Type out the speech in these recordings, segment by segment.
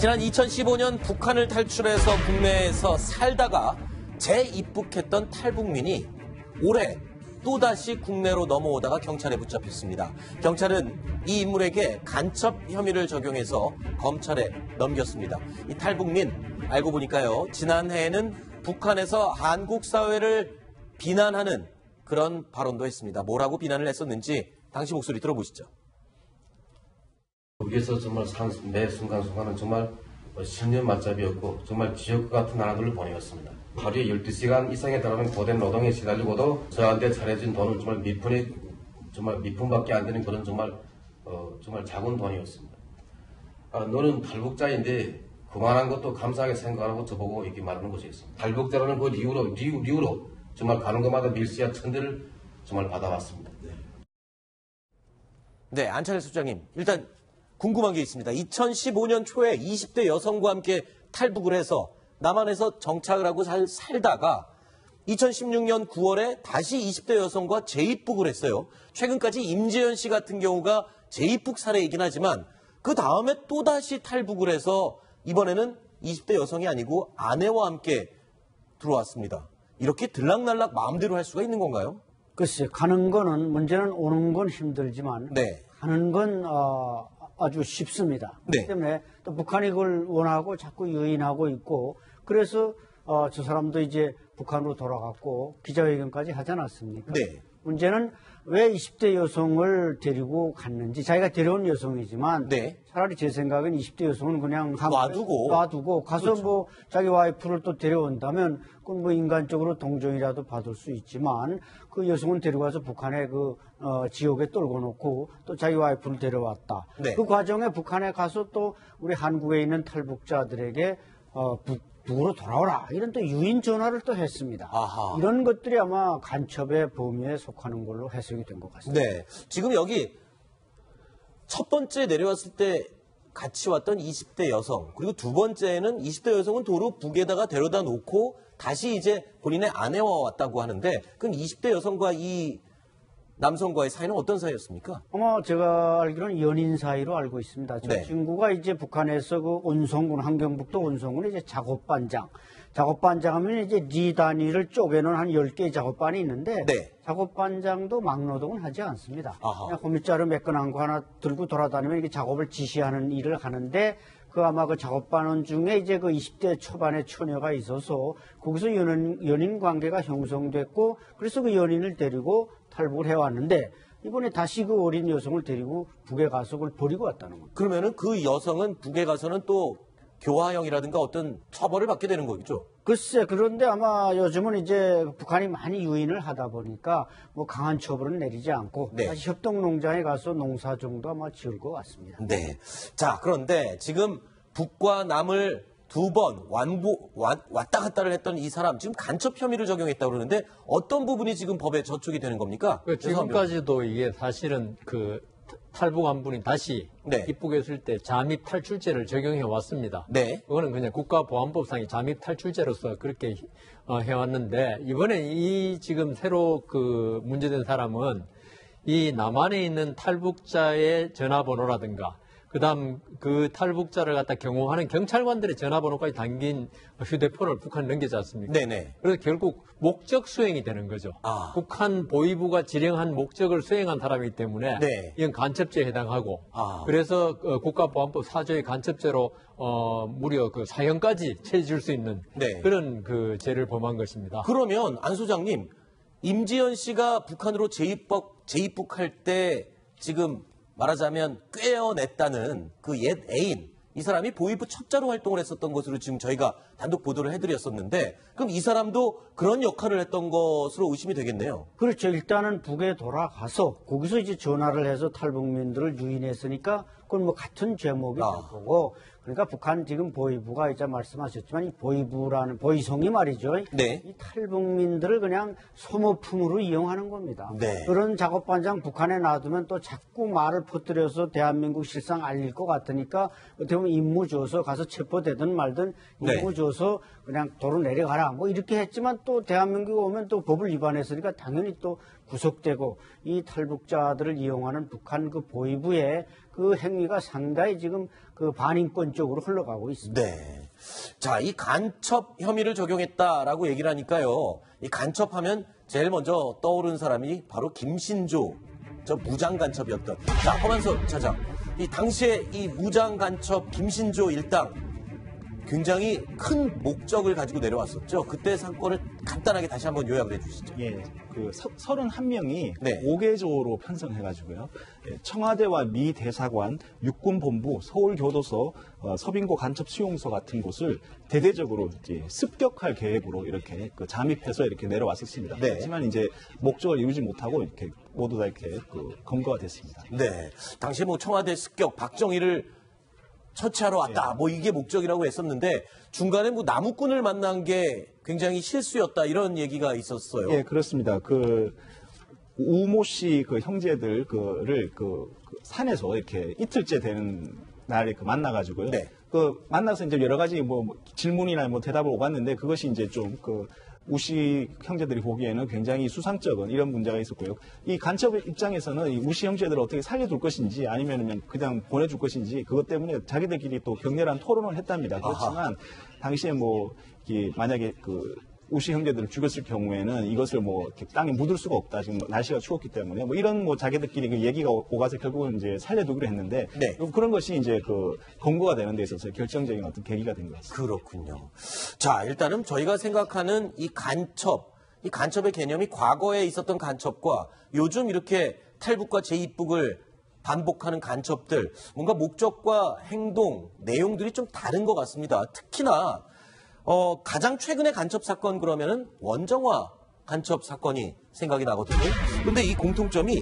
지난 2015년 북한을 탈출해서 국내에서 살다가 재입국했던 탈북민이 올해 또다시 국내로 넘어오다가 경찰에 붙잡혔습니다. 경찰은 이 인물에게 간첩 혐의를 적용해서 검찰에 넘겼습니다. 이 탈북민 알고 보니까요. 지난해에는 북한에서 한국 사회를 비난하는 그런 발언도 했습니다. 뭐라고 비난을 했었는지 당시 목소리 들어보시죠. 여기서 정말 상- 매 순간순간은 정말 신년 맞잡이었고 정말 지옥 같은 하루를 보내었습니다. 하루에 12시간 이상에 달하는 고된 노동에 시달리고도 저한테 잘해준 돈은 정말 밑분이 정말 밑분밖에 안 되는 그런 정말 어, 정말 작은 돈이었습니다. 아, 너는 탈북자인데 그만한 것도 감사하게 생각하고 저보고 이렇게 말하는 것이었습니다. 탈북자라는 그 이유로 이유, 이유로 정말 가는 곳마다 밀수야 천대를 정말 받아왔습니다. 네, 안찬일 소장님. 일단 궁금한 게 있습니다. 2015년 초에 20대 여성과 함께 탈북을 해서 남한에서 정착을 하고 살, 살다가 2016년 9월에 다시 20대 여성과 재입국을 했어요. 최근까지 임재현 씨 같은 경우가 재입국 사례이긴 하지만 그 다음에 또다시 탈북을 해서 이번에는 20대 여성이 아니고 아내와 함께 들어왔습니다. 이렇게 들락날락 마음대로 할 수가 있는 건가요? 글쎄, 가는 거는, 문제는 오는 건 힘들지만, 네. 가는 건, 어, 아주 쉽습니다. 네. 그렇기 때문에 또 북한이 그걸 원하고 자꾸 유인하고 있고, 그래서, 어, 저 사람도 이제 북한으로 돌아갔고, 기자회견까지 하지 않았습니까? 네. 문제는 왜 20대 여성을 데리고 갔는지, 자기가 데려온 여성이지만, 네. 차라리 제 생각엔 20대 여성은 그냥 한- 놔두고. 그렇죠. 놔두고 가서 뭐 자기 와이프를 또 데려온다면 그건 뭐 인간적으로 동정이라도 받을 수 있지만 그 여성은 데려가서 북한의 그 어, 지옥에 떨궈 놓고 또 자기 와이프를 데려왔다. 네. 그 과정에 북한에 가서 또 우리 한국에 있는 탈북자들에게 어, 북, 북으로 돌아오라 이런 또 유인 전화를 또 했습니다. 아하. 이런 것들이 아마 간첩의 범위에 속하는 걸로 해석이 된 것 같습니다. 네. 지금 여기 첫 번째 내려왔을 때 같이 왔던 20대 여성, 그리고 두 번째는 20대 여성은 도로 북에다가 데려다 놓고 다시 이제 본인의 아내와 왔다고 하는데, 그럼 20대 여성과 이 남성과의 사이는 어떤 사이였습니까? 아마 제가 알기로는 연인 사이로 알고 있습니다. 저 네. 친구가 이제 북한에서 그 온성군, 함경북도 온성군에 이제 작업반장. 작업반장 하면 이제 리 단위를 쪼개놓은 한 10개의 작업반이 있는데 네. 작업반장도 막노동은 하지 않습니다. 아하. 그냥 호밀자루 매끈한 거 하나 들고 돌아다니면 이게 작업을 지시하는 일을 하는데 그 아마 그 작업반원 중에 이제 그 20대 초반의 처녀가 있어서 거기서 연인, 연인 관계가 형성됐고 그래서 그 연인을 데리고 탈북을 해왔는데 이번에 다시 그 어린 여성을 데리고 북에 가서 그걸 버리고 왔다는 겁니다. 그러면은 그 여성은 북에 가서는 또 교화형이라든가 어떤 처벌을 받게 되는 거겠죠? 글쎄 그런데 아마 요즘은 이제 북한이 많이 유인을 하다 보니까 뭐 강한 처벌은 내리지 않고 네. 다시 협동농장에 가서 농사 정도 아마 지을 것 같습니다. 네. 자, 그런데 지금 북과 남을 두 번 완보, 왔, 왔다 갔다를 했던 이 사람 지금 간첩 혐의를 적용했다고 그러는데 어떤 부분이 지금 법에 저촉이 되는 겁니까? 그 지금까지도 이게 사실은 그 탈북한 분이 다시 네. 입국했을 때 잠입 탈출죄를 적용해 왔습니다. 네. 그거는 그냥 국가보안법상의 잠입 탈출죄로서 그렇게 어, 해왔는데 이번에 이 지금 새로 그 문제된 사람은 이 남한에 있는 탈북자의 전화번호라든가 그다음 그 탈북자를 갖다 경호하는 경찰관들의 전화번호까지 담긴 휴대폰을 북한에 넘기지 않습니까? 네네. 그래서 결국 목적 수행이 되는 거죠. 아. 북한 보위부가 지령한 목적을 수행한 사람이기 때문에 네. 이건 간첩죄에 해당하고 아. 그래서 어, 국가보안법 4조의 간첩죄로 어, 무려 그 사형까지 채질 수 있는 네. 그런 그 죄를 범한 것입니다. 그러면 안 소장님, 임지연 씨가 북한으로 재입국, 재입국할 때 지금 말하자면 꿰어냈다는 그 옛 애인, 이 사람이 보위부 첩자로 활동을 했었던 것으로 지금 저희가 단독 보도를 해드렸었는데, 그럼 이 사람도 그런 역할을 했던 것으로 의심이 되겠네요. 그렇죠. 일단은 북에 돌아가서 거기서 이제 전화를 해서 탈북민들을 유인했으니까 그건 뭐 같은 제목이 아. 될 거고 그러니까 북한 지금 보위부가 이제 말씀하셨지만 이 보위부라는 보위성이 말이죠. 네. 이 탈북민들을 그냥 소모품으로 이용하는 겁니다. 네. 그런 작업반장 북한에 놔두면 또 자꾸 말을 퍼뜨려서 대한민국 실상 알릴 것 같으니까 어떻게 보면 임무 줘서 가서 체포되든 말든 네. 임무 줘서 그냥 도로 내려가라 뭐 이렇게 했지만 또 대한민국에 오면 또 법을 위반했으니까 당연히 또 구속되고 이 탈북자들을 이용하는 북한 그 보위부의 그그 행위가 상당히 지금 그 반인권 쪽으로 흘러가고 있습니다. 네. 자, 이 간첩 혐의를 적용했다라고 얘기를 하니까요. 이 간첩하면 제일 먼저 떠오르는 사람이 바로 김신조, 저 무장 간첩이었던. 자, 허만서 차장. 이 당시에 이 무장 간첩 김신조 일당 굉장히 큰 목적을 가지고 내려왔었죠. 그때 사건을 간단하게 다시 한번 요약을 해주시죠. 예, 그 서, 31명이 네. 5개조로 편성해가지고요. 예, 청와대와 미 대사관, 육군본부, 서울교도소, 어, 서빙고 간첩 수용소 같은 곳을 대대적으로 이제 습격할 계획으로 이렇게 그 잠입해서 이렇게 내려왔었습니다. 네. 하지만 이제 목적을 이루지 못하고 이렇게 모두 다 이렇게 그 검거가 됐습니다. 네. 당시에 뭐 청와대 습격, 박정희를 처치하러 왔다. 뭐 이게 목적이라고 했었는데 중간에 뭐 나무꾼을 만난 게 굉장히 실수였다. 이런 얘기가 있었어요. 예, 그렇습니다. 그 우모 씨 그 형제들 그를 그, 그 산에서 이렇게 이틀째 되는 날에 그 만나가지고요. 네. 그 만나서 이제 여러 가지 뭐 질문이나 뭐 대답을 오갔는데 그것이 이제 좀그 우씨 형제들이 보기에는 굉장히 수상쩍은 이런 문제가 있었고요. 이 간첩 입장에서는 이 우씨 형제들을 어떻게 살려둘 것인지 아니면 그냥 보내줄 것인지 그것 때문에 자기들끼리 또 격렬한 토론을 했답니다. 그렇지만 당시에 뭐이 만약에 그 우시 형제들을 죽였을 경우에는 이것을 뭐 땅에 묻을 수가 없다. 지금 날씨가 추웠기 때문에 뭐 이런 뭐 자기들끼리 그 얘기가 오- 오가서 결국은 이제 살려두기로 했는데 네. 그런 것이 이제 그 검거가 되는 데 있어서 결정적인 어떤 계기가 된 것 같습니다. 그렇군요. 자, 일단은 저희가 생각하는 이 간첩, 이 간첩의 개념이 과거에 있었던 간첩과 요즘 이렇게 탈북과 재입북을 반복하는 간첩들, 뭔가 목적과 행동, 내용들이 좀 다른 것 같습니다. 특히나, 어, 가장 최근의 간첩 사건 그러면은 원정화 간첩 사건이 생각이 나거든요. 근데 이 공통점이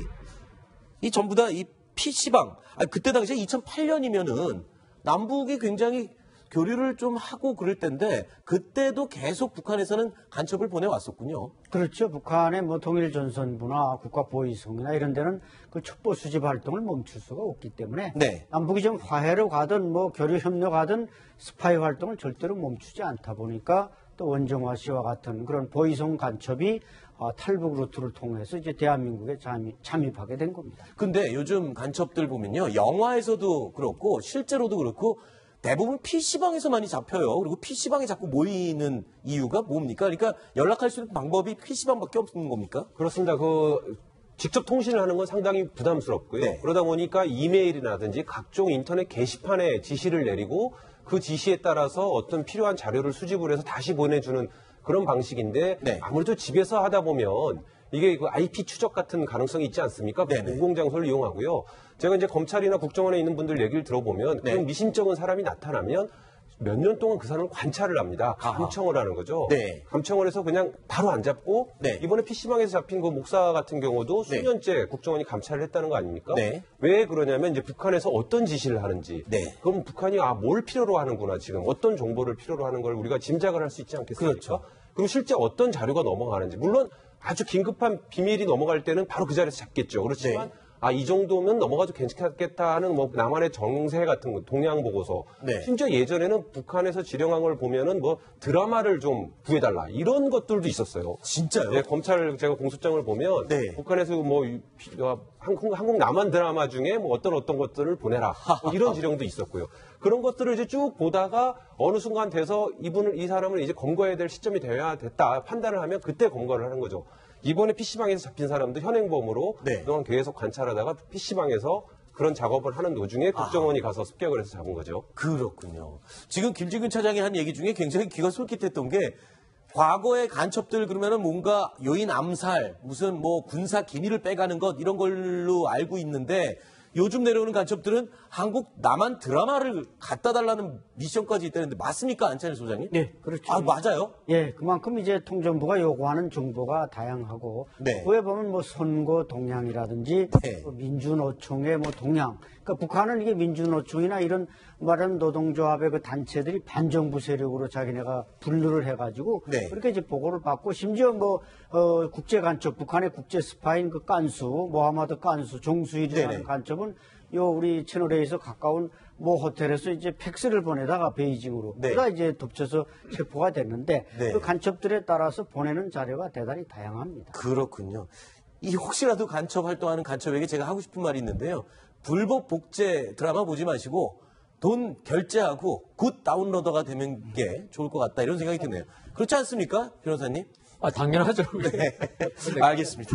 이 전부 다 이 PC방, 아, 그때 당시에 2008년이면은 남북이 굉장히 교류를 좀 하고 그럴 때인데 그때도 계속 북한에서는 간첩을 보내왔었군요. 그렇죠. 북한의 뭐 통일 전선부나 국가 보위성이나 이런 데는 그 첩보 수집 활동을 멈출 수가 없기 때문에 네. 남북이 좀 화해로 가든 뭐 교류 협력하든 스파이 활동을 절대로 멈추지 않다 보니까 또 원정화 씨와 같은 그런 보위성 간첩이 어, 탈북 루트를 통해서 이제 대한민국에 잠입, 잠입하게 된 겁니다. 근데 요즘 간첩들 보면요. 영화에서도 그렇고 실제로도 그렇고 대부분 PC방에서 많이 잡혀요. 그리고 PC방에 자꾸 모이는 이유가 뭡니까? 그러니까 연락할 수 있는 방법이 PC방밖에 없는 겁니까? 그렇습니다. 그 직접 통신을 하는 건 상당히 부담스럽고요. 네. 그러다 보니까 이메일이라든지 각종 인터넷 게시판에 지시를 내리고 그 지시에 따라서 어떤 필요한 자료를 수집을 해서 다시 보내주는 그런 방식인데 네. 아무래도 집에서 하다 보면 이게 그 IP 추적 같은 가능성이 있지 않습니까? 네네. 공공장소를 이용하고요. 제가 이제 검찰이나 국정원에 있는 분들 얘기를 들어보면 네. 그런 미심쩍은 사람이 나타나면 몇 년 동안 그 사람을 관찰을 합니다. 감청을 하는 거죠. 네. 감청을 해서 그냥 바로 안 잡고 네. 이번에 PC방에서 잡힌 그 목사 같은 경우도 네. 수년째 국정원이 감찰을 했다는 거 아닙니까? 네. 왜 그러냐면 이제 북한에서 어떤 지시를 하는지. 네. 그럼 북한이 아 뭘 필요로 하는구나 지금 어떤 정보를 필요로 하는 걸 우리가 짐작을 할 수 있지 않겠습니까? 그렇죠. 그럼 실제 어떤 자료가 넘어가는지 물론 아주 긴급한 비밀이 넘어갈 때는 바로 그 자리에서 잡겠죠. 그렇지만 네. 아 이 정도면 넘어가도 괜찮겠다 하는 뭐 남한의 정세 같은 거 동향 보고서 네. 심지어 예전에는 북한에서 지령한 걸 보면은 뭐 드라마를 좀 구해달라 이런 것들도 있었어요. 진짜요? 네, 검찰 제가 공소장을 보면 네. 북한에서 뭐 어, 한국, 한국 남한 드라마 중에 뭐 어떤 어떤 것들을 보내라 뭐 이런 지령도 있었고요. 그런 것들을 이제 쭉 보다가 어느 순간 돼서 이분을 이 사람을 이제 검거해야 될 시점이 되어야 됐다 판단을 하면 그때 검거를 하는 거죠. 이번에 PC방에서 잡힌 사람도 현행범으로 네. 그동안 계속 관찰하다가 PC방에서 그런 작업을 하는 도중에 국정원이 가서 습격을 해서 잡은 거죠. 그렇군요. 지금 김지근 차장이 한 얘기 중에 굉장히 귀가 솔깃했던 게 과거의 간첩들 그러면은 뭔가 요인 암살, 무슨 뭐 군사 기밀을 빼가는 것 이런 걸로 알고 있는데 요즘 내려오는 간첩들은 한국 남한 드라마를 갖다 달라는 미션까지 있다는데 맞습니까 안찬일 소장님? 네, 그렇죠. 아 맞아요. 예, 그만큼 이제 통정부가 요구하는 정보가 다양하고 네. 그에 보면 뭐 선거 동향이라든지 네. 또 민주노총의 뭐 동향. 그러니까 북한은 이게 민주노총이나 이런 말하는 노동조합의 그 단체들이 반정부 세력으로 자기네가 분류를 해가지고 네. 그렇게 이제 보고를 받고 심지어 뭐 어, 국제 간첩 북한의 국제 스파인 그 깐수 모하마드 깐수 종수일이라는. 간첩은 요 우리 채널A에서 가까운 모 호텔에서 이제 팩스를 보내다가 베이징으로 네. 그가 이제 덮쳐서 체포가 됐는데 네. 그 간첩들에 따라서 보내는 자료가 대단히 다양합니다. 그렇군요. 이 혹시라도 간첩 활동하는 간첩에게 제가 하고 싶은 말이 있는데요. 불법 복제 드라마 보지 마시고 돈 결제하고 굿 다운로더가 되는 게 좋을 것 같다 이런 생각이 드네요. 그렇지 않습니까, 변호사님? 아, 당연하죠. 네, 알겠습니다.